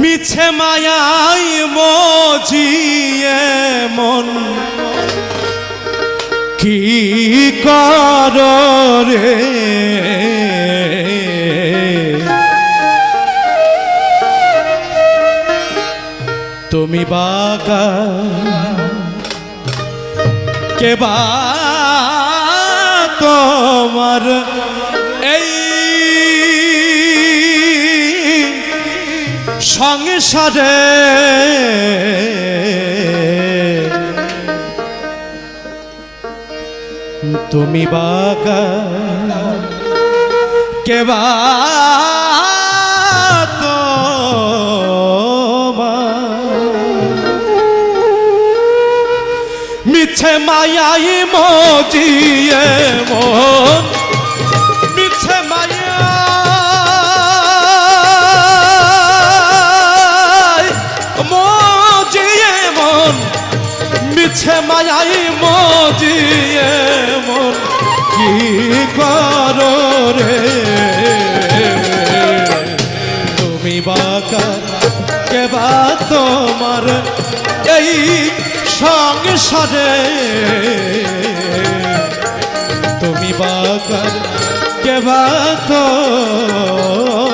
মিছে মায়াই মজিয়ে মন। কি কর রে? তুমি বাগা কে বা তোমার এই সংসারে? তুমি বাগা কে? মিছে মায়াই মজিয়ে মন, মিছে মায়া মজিয়ে মন, মিছে মায়াই মজিয়ে মন। কি করো রে? তুমি বাকা কেবা তোমার এই সংসারে তুমি বাগান কেবা তোমার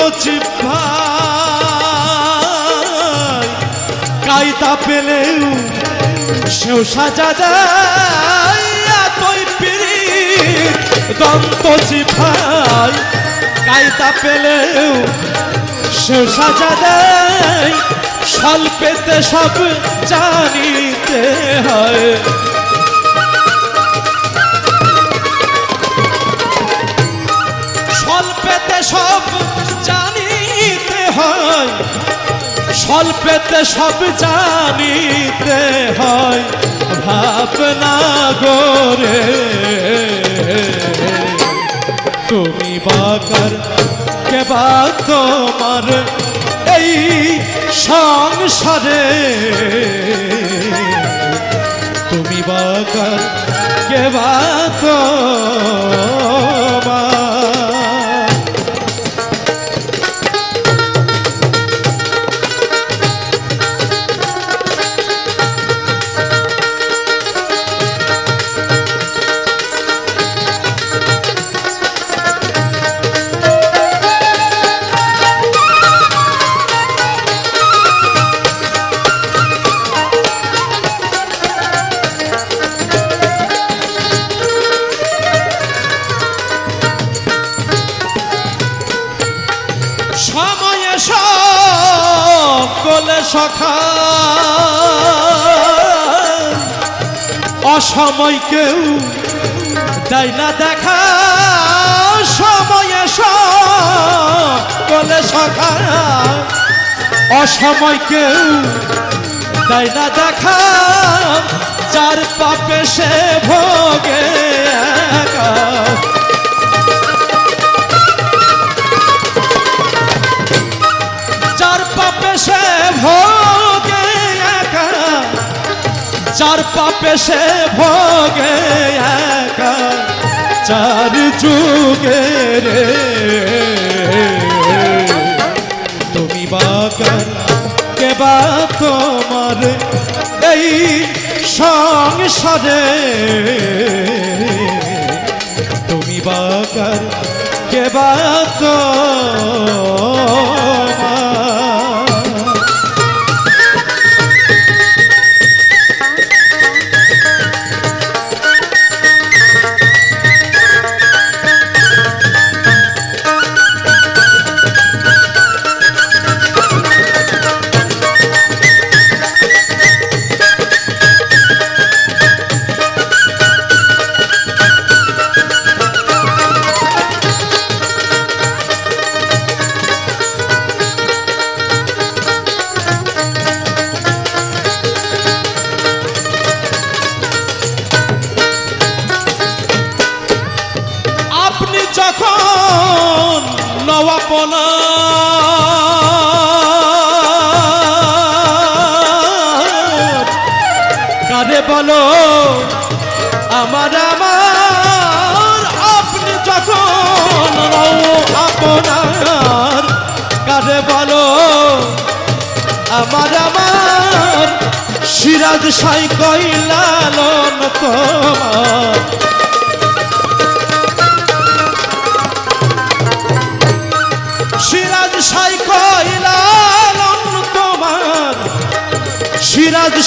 দন্ত জিভাই কায়দা পেলেও সেও সাজা দেয়। এতই প্রীত দন্ত জিভাই কায়দা পেলেও সেও সাজা দেয়। স্বল্পেতে সব জানিতে হয়। স্বল্পেতে সব জানিতে হয়, ভাবনা গোরে তুমি বাকার কেবা তোমার এই সংসারে? তুমি বাকার কেবা তোমার সখা। অসময় কেউ দেয় না দেখা। সময়ে সকলে সখা। অসময় কেউ দেয় না দেখা। যার পাপে সে ভোগে একা। যার পাপে সে ভোগে একা, চার যুগে রে। তুমি বাগান কেবা তোমার এই সংসারে? তুমি বাগান কেবা তোমার আপনার কারে বলো? আমার আমার, আপনি যখন আপনার, কারে বলো? আমার আমার, সিরাজ সাই কইলালন তোমার।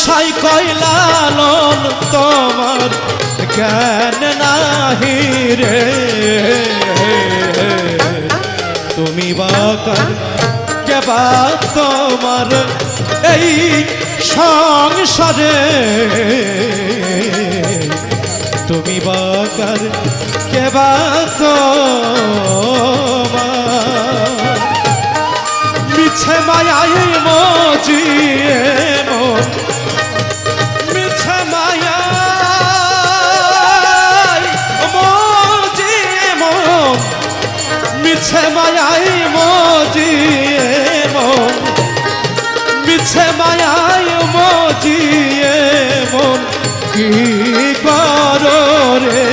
সাই কইলালন তোমার জ্ঞান নাহি রে। তুমি বাকার কেবা তোমার এই সংসারে। তুমি বাকার কেবা তোমার। মিছে মায়াই মজিয়ে মন মায়াই মজিয়ে মন মিছে মায়াই মজিয়ে মন কি করো রে?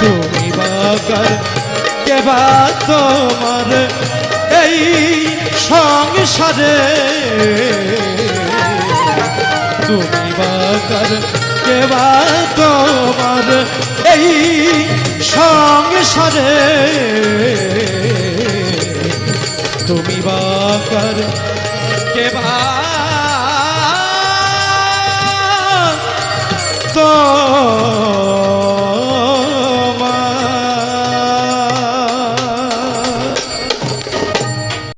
তুমি বাকার কেবা তোমার এই সংসারে? তুমি বাকার কেবা তোমার সংসারে তুমি বাকার কেবা তো